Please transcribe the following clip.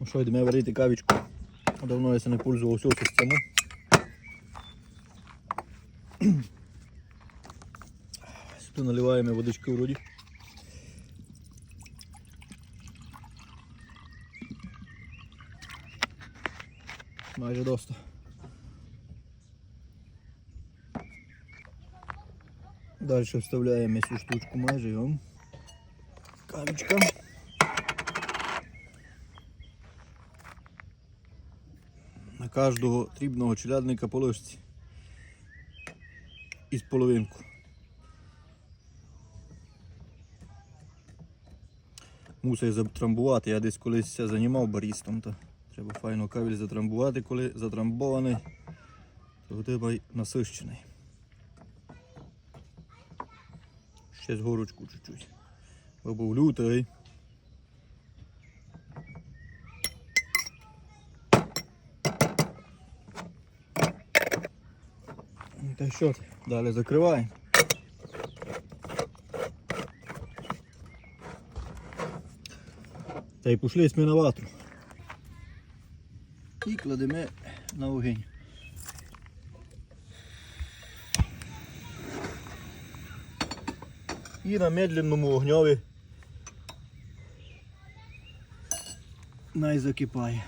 Ну що, йдемо варити кавічку. Давно я не пользувався систему. Сюди наливаємо водички вроді. Майже доста. Далі вставляємо цю штучку майже. Кавічка. На кожного трібного челядника по ложці. Із половинку. Мусив затрамбувати, я десь колись займав барістом, то треба файно кавель затрамбувати, коли затрамбований, то тебе й насищений. Ще з горочку чуть-чуть. Бо був лютий. Та що? Далі закриваємо. Та й пішли ми на ватру. І кладемо на вогонь. І на медленному вогньові най закипає.